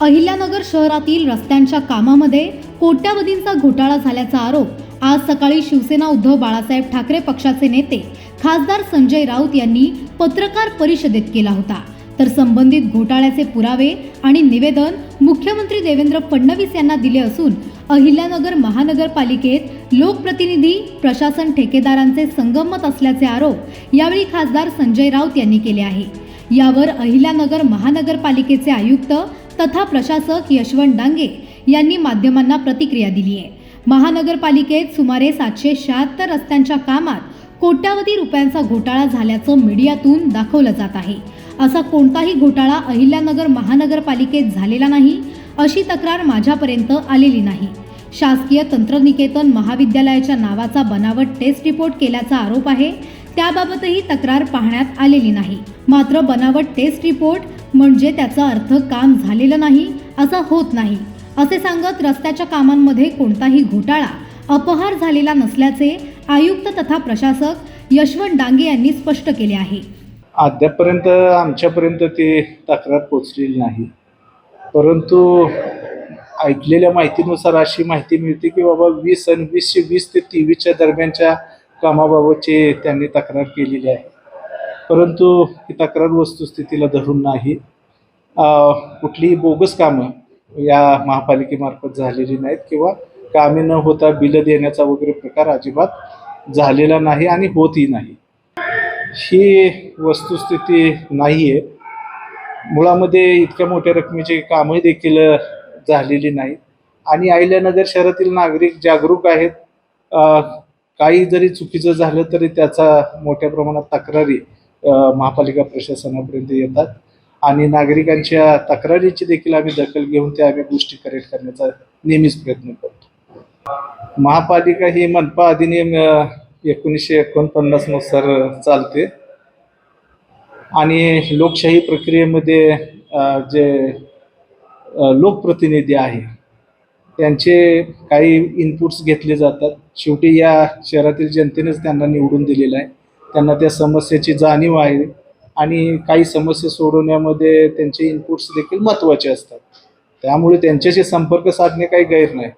अहिल्यानगर शहरातील रस्त्यांच्या कामामध्ये कोट्यावधींचा घोटाळा झाल्याचा आरोप आज सकाळी शिवसेना उद्धव बाळासाहेब ठाकरे पक्षाचे नेते खासदार संजय राऊत यांनी पत्रकार परिषदेत केला होता. तर संबंधित घोटाळ्याचे पुरावे आणि निवेदन मुख्यमंत्री देवेंद्र फडणवीस यांना दिले असून अहिल्यानगर महानगरपालिकेत लोकप्रतिनिधी प्रशासन ठेकेदारांचे संगमत असल्याचे आरोप यावेळी खासदार संजय राऊत यांनी केले आहे. यावर अहिल्यानगर महानगरपालिकेचे आयुक्त तथा प्रशासक यशवंत डांगे यांनी माध्यमांना प्रतिक्रिया दिली आहे महानगरपालिकेत सुमारे सातशे शहात्तर रस्त्यांच्या कामात कोट्यावधी रुपयांचा घोटाळा झाल्याचं मीडियातून दाखवलं जात आहे. असा कोणताही घोटाळा अहिल्यानगर महानगरपालिकेत झालेला नाही अशी तक्रार माझ्यापर्यंत आलेली नाही. शासकीय तंत्रनिकेतन महाविद्यालयाच्या नावाचा बनावट टेस्ट रिपोर्ट केल्याचा आरोप आहे त्याबाबतही तक्रार पाहण्यात आलेली नाही. मात्र बनावट टेस्ट रिपोर्ट म्हणजे त्याचा अर्थ काम झालेलं नाही असा होत नाही. असे सांगत रस्त्याच्या कामांमध्ये कोणताही घोटाळा अपहार झालेला नसल्याचे आयुक्त तथा प्रशासक यशवंत डांगे यांनी स्पष्ट केले आहे. अद्यापपर्यंत आमच्यापर्यंत ते तक्रार पोचलेली नाही. परंतु ऐकलेल्या माहितीनुसार अशी माहिती मिळते की बाबा वीस आणि वीसशे वीस ते तेवीसच्या दरम्यानच्या कामाबाबतचे त्यांनी तक्रार केलेली आहे. परंतु ही तक्रार वस्तुस्थितीला धरून नाही. कुठलीही बोगस कामं या महापालिकेमार्फत झालेली नाहीत किंवा कामे न होता बिलं देण्याचा वगैरे प्रकार अजिबात झालेला नाही आणि होतही नाही. ही वस्तुस्थिती नाही आहे मुळामध्ये इतक्या मोठ्या रकमेची कामंही देखील झालेली नाहीत. आणि अहिल्यानगर शहरातील नागरिक जागरूक आहेत. काही जरी चुकीचं झालं तरी त्याचा मोठ्या प्रमाणात तक्रारी महापालिका प्रशासनापर्यंत येतात. आणि नागरिकांच्या तक्रारीची देखील आम्ही दखल घेऊन त्या आम्ही गोष्टी करेक्ट करण्याचा नेहमीच प्रयत्न करतो. महापालिका ही मनपा अधिनियम एकोणीसशे एकोणपन्नासनुसार चालते. आणि लोकशाही प्रक्रियेमध्ये जे लोकप्रतिनिधी आहे त्यांचे काही इनपुट्स घेतले जातात. शेवटी या शहरातील जनतेनेच त्यांना निवडून दिलेलं आहे. त्यांना त्या समस्येची जाणीव आहे आणि काही समस्या सोडवण्यामध्ये त्यांचे इनपुट्स देखील महत्त्वाचे असतात. त्यामुळे त्यांच्याशी संपर्क साधणे काही गैर नाही.